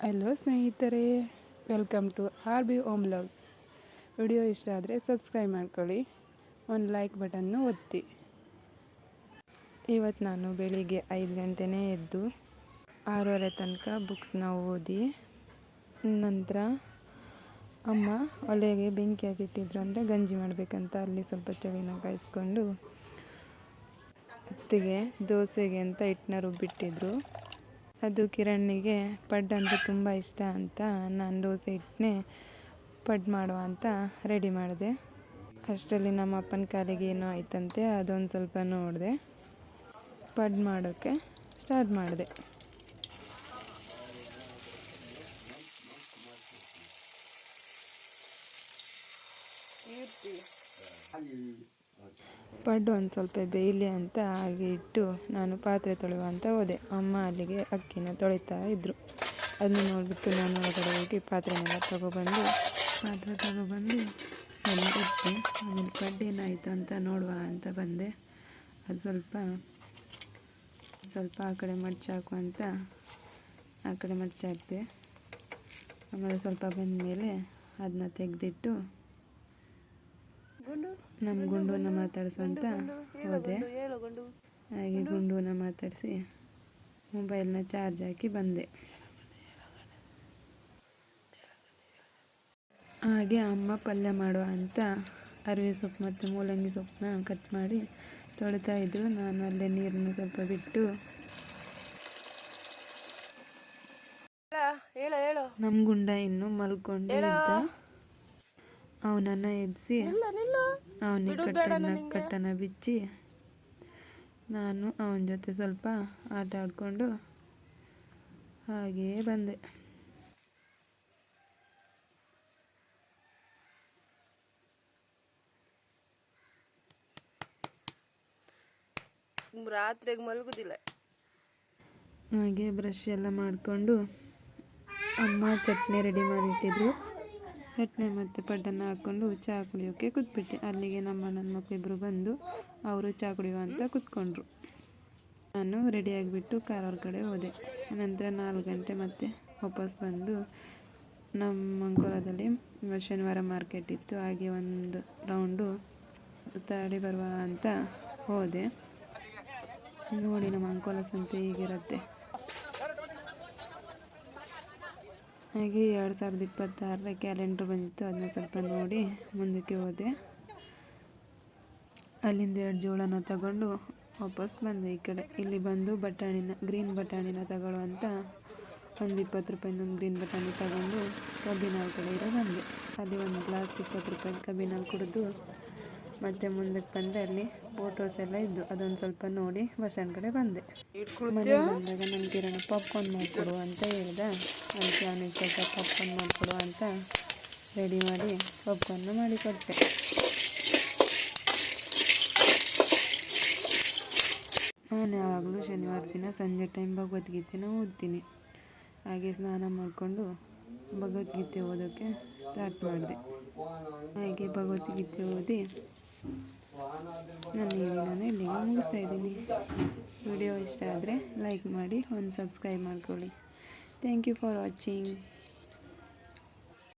Hello ಸ್ನೇಹಿತರೆ welcome to R B Om love video ಇಷ್ಟ ಆದರೆ ಸಬ್ಸ್ಕ್ರೈಬ್ ಮಾಡ್ಕೊಳ್ಳಿ, ಒಂದು ಲೈಕ್ ಬಟನ್ನು ಒತ್ತಿ. ಇವತ್ತು ನಾನು ಬೆಳಿಗ್ಗೆ ಐದು ಗಂಟೆನೇ ಎದ್ದು ಆರೂವರೆ ತನಕ ಬುಕ್ಸ್ನ ಓದಿ, ನಂತರ ಅಮ್ಮ ಒಲೆಗೆ ಬೆಂಕಿ ಹಾಕಿಟ್ಟಿದ್ರು ಅಂದರೆ ಗಂಜಿ ಮಾಡಬೇಕಂತ ಅಲ್ಲಿ ಸ್ವಲ್ಪ ಚಳಿನ ಕಾಯಿಸ್ಕೊಂಡು, ಅತ್ತಿಗೆ ದೋಸೆಗೆ ಅಂತ ಹಿಟ್ಟನ್ನ ರುಬ್ಬಿಟ್ಟಿದ್ರು. ಅದು ಕಿರಣ್ಣಿಗೆ ಪಡ್ ಅಂದರೆ ತುಂಬ ಇಷ್ಟ ಅಂತ ನಾನು ದೋಸೆ ಹಿಟ್ಟನ್ನೇ ಪಡ್ ಮಾಡುವ ಅಂತ ರೆಡಿ ಮಾಡಿದೆ. ಅಷ್ಟರಲ್ಲಿ ನಮ್ಮ ಅಪ್ಪನ ಕಾಲಿಗೆ ಏನೋ ಆಯ್ತಂತೆ, ಅದೊಂದು ಸ್ವಲ್ಪ ನೋಡಿದೆ. ಪಡ್ ಮಾಡೋಕ್ಕೆ ಸ್ಟಾರ್ಟ್ ಮಾಡಿದೆ. ಪಡ್ಡು ಒಂದು ಸ್ವಲ್ಪ ಬೇಯಲಿ ಅಂತ ಹಾಗೆ ಇಟ್ಟು ನಾನು ಪಾತ್ರೆ ತೊಳೆಯುವ ಅಂತ ಹೋದೆ. ಅಮ್ಮ ಅಲ್ಲಿಗೆ ಅಕ್ಕಿನ ತೊಳಿತಾ ಇದ್ದರು ಅದನ್ನ ನೋಡಿಬಿಟ್ಟು ನಾನು ಒಳಗಡೆ ಹೋಗಿ ಪಾತ್ರೆನೆಲ್ಲ ತೊಗೊಬಂದು, ಪಾತ್ರೆ ತೊಗೊಬಂದು ನಾನು ಇಟ್ಟೆ ಆಮೇಲೆ ಪಡ್ಡು ಏನಾಯಿತು ಅಂತ ನೋಡುವ ಅಂತ ಬಂದೆ. ಅದು ಸ್ವಲ್ಪ ಸ್ವಲ್ಪ ಆ ಕಡೆ ಮಡ್ಚಾಕು ಅಂತ ಆ ಕಡೆ ಮಡ್ಚಾಕ್ದೆ ಆಮೇಲೆ ಸ್ವಲ್ಪ ಬಂದಮೇಲೆ ಅದನ್ನ ತೆಗೆದಿಟ್ಟು ನಮ್ಮ ಗುಂಡೂನ ಮಾತಾಡಿಸುವಂತ ಹೋದೆ. ಹಾಗೆ ಗುಂಡೂನ ಮಾತಾಡಿಸಿ. ಮೊಬೈಲ್ನ ಚಾರ್ಜ್ ಹಾಕಿ ಬಂದೆ. ಹಾಗೆ ಅಮ್ಮ ಪಲ್ಯ ಮಾಡುವ ಅಂತ ಅರಿವೆ ಸೊಪ್ಪು ಮತ್ತು ಮೂಲಂಗಿ ಸೊಪ್ಪನ್ನ ಕಟ್ ಮಾಡಿ ತೊಳಿತಾ ಇದ್ರು. ನಾನು ಅಲ್ಲೇ ನೀರನ್ನು ಸ್ವಲ್ಪ ಬಿಟ್ಟು ನಮ್ಮ ಗುಂಡ ಇನ್ನು ಮಲ್ಕೊಂಡು ಇದ್ದ ಅವನನ್ನು ಎಬ್ಸಿ ಅವನಿಗೆ ಕಟ್ಟನ ಕಟ್ಟನ ಬಿಚ್ಚಿ ನಾನು ಅವನ ಜೊತೆ ಸ್ವಲ್ಪ ಆಟ ಆಡಿಕೊಂಡು ಹಾಗೆಯೇ ಬಂದೆ. ರಾತ್ರಿಗೆ ಮಲಗುದಿಲ್ಲ. ಹಾಗೆ ಬ್ರಷ್ ಎಲ್ಲ ಮಾಡಿಕೊಂಡು ಅಮ್ಮ ಚಟ್ನಿ ರೆಡಿ ಮಾಡಿಟ್ಟಿದ್ರು. ಚಟ್ನಿ ಮತ್ತು ಪಡ್ಡನ್ನು ಹಾಕ್ಕೊಂಡು ಚಹಾ ಕುಡಿಯೋಕ್ಕೆ ಕೂತ್ಬಿಟ್ಟೆ. ಅಲ್ಲಿಗೆ ನಮ್ಮ ನನ್ನ ಮಕ್ಕಳಿಬ್ಬರು ಬಂದು ಅವರು ಚಹಾ ಕುಡಿಯುವ ಅಂತ ಕೂತ್ಕೊಂಡ್ರು. ನಾನು ರೆಡಿಯಾಗಿಬಿಟ್ಟು ಕಾರ್ ಕಡೆ ಹೋದೆ. ನಂತರ ನಾಲ್ಕು ಗಂಟೆ ಮತ್ತೆ ವಾಪಸ್ ಬಂದು ನಮ್ಮ ಅಂಕೋಲದಲ್ಲಿ ಶನಿವಾರ ಮಾರ್ಕೆಟ್ ಇತ್ತು. ಹಾಗೆ ಒಂದು ರೌಂಡು ಸುತ್ತಾಡಿ ಬರುವ ಅಂತ ಹೋದೆ. ನೋಡಿ ನಮ್ಮ ಅಂಕೋಲ ಸಂತೆ ಹೀಗಿರುತ್ತೆ. ಹಾಗೆ ಎರಡು ಸಾವಿರದ ಇಪ್ಪತ್ತಾರರ ಕ್ಯಾಲೆಂಡ್ರ್ ಬಂದಿತ್ತು, ಅದನ್ನ ಸ್ವಲ್ಪ ನೋಡಿ ಮುಂದಕ್ಕೆ ಹೋದೆ. ಅಲ್ಲಿಂದ ಎರಡು ಜೋಳನ ತಗೊಂಡು ವಾಪಸ್ ಬಂದೆ ಈ ಕಡೆ. ಇಲ್ಲಿ ಬಂದು ಬಟಾಣಿನ, ಗ್ರೀನ್ ಬಟಾಣಿನ ತಗೊಳ್ಳೋ ಅಂತ ಒಂದು ಇಪ್ಪತ್ತು ರೂಪಾಯಿಂದ ಒಂದು ಗ್ರೀನ್ ಬಟಾಣಿ ತಗೊಂಡು ಕಬ್ಬಿನ ಕಡೆ ಇರೋ ಬಂದೆ. ಅಲ್ಲಿ ಒಂದು ಗ್ಲಾಸ್ ಇಪ್ಪತ್ತು ರೂಪಾಯಿ ಕಬ್ಬಿನ ಕುಡಿದು ಮತ್ತೆ ಮುಂದಕ್ಕೆ ಬಂದೆ ಅಲ್ಲಿ. ಫೋಟೋಸ್ ಎಲ್ಲ ಇದ್ದು ಅದೊಂದು ಸ್ವಲ್ಪ ನೋಡಿ ಬಸ್ ಸ್ಟ್ಯಾಂಡ್ ಕಡೆ ಬಂದೆ. ಮನೆಗೆ ಬಂದಾಗ ನನ್ನ ಕಿರಣ ಪಾಪ್ಕಾರ್ನ್ ಮಾಡಿಕೊಡು ಅಂತ ಹೇಳ್ದ. ಅದಕ್ಕೆ ಅವನಿಗೆ ಸ್ವಲ್ಪ ಪಾಪ್ಕಾರ್ನ್ ಮಾಡಿಕೊಡು ಅಂತ ರೆಡಿ ಮಾಡಿ ಪಾಪ್ಕಾರ್ನ ಮಾಡಿಕೊಟ್ಟೆ ನಾನು ಯಾವಾಗಲೂ ಶನಿವಾರ ದಿನ ಸಂಜೆ ಟೈಮ್ ಭಗವದ್ಗೀತೆನ ಓದ್ತೀನಿ. ಹಾಗೆ ಸ್ನಾನ ಮಾಡಿಕೊಂಡು ಭಗವದ್ಗೀತೆ ಓದೋಕ್ಕೆ ಸ್ಟಾರ್ಟ್ ಮಾಡಿದೆ. ಹಾಗೆ ಭಗವದ್ಗೀತೆ ಓದಿ ನನ್ನ ಈ ನಾನು ಇಲ್ಲಿಗೆ ಮುಗಿಸ್ತಾ ಇದ್ದೀನಿ. ವಿಡಿಯೋ ಇಷ್ಟ ಆದರೆ ಲೈಕ್ ಮಾಡಿ, ಒಂದು ಸಬ್ಸ್ಕ್ರೈಬ್ ಮಾಡ್ಕೊಳ್ಳಿ. Thank you for watching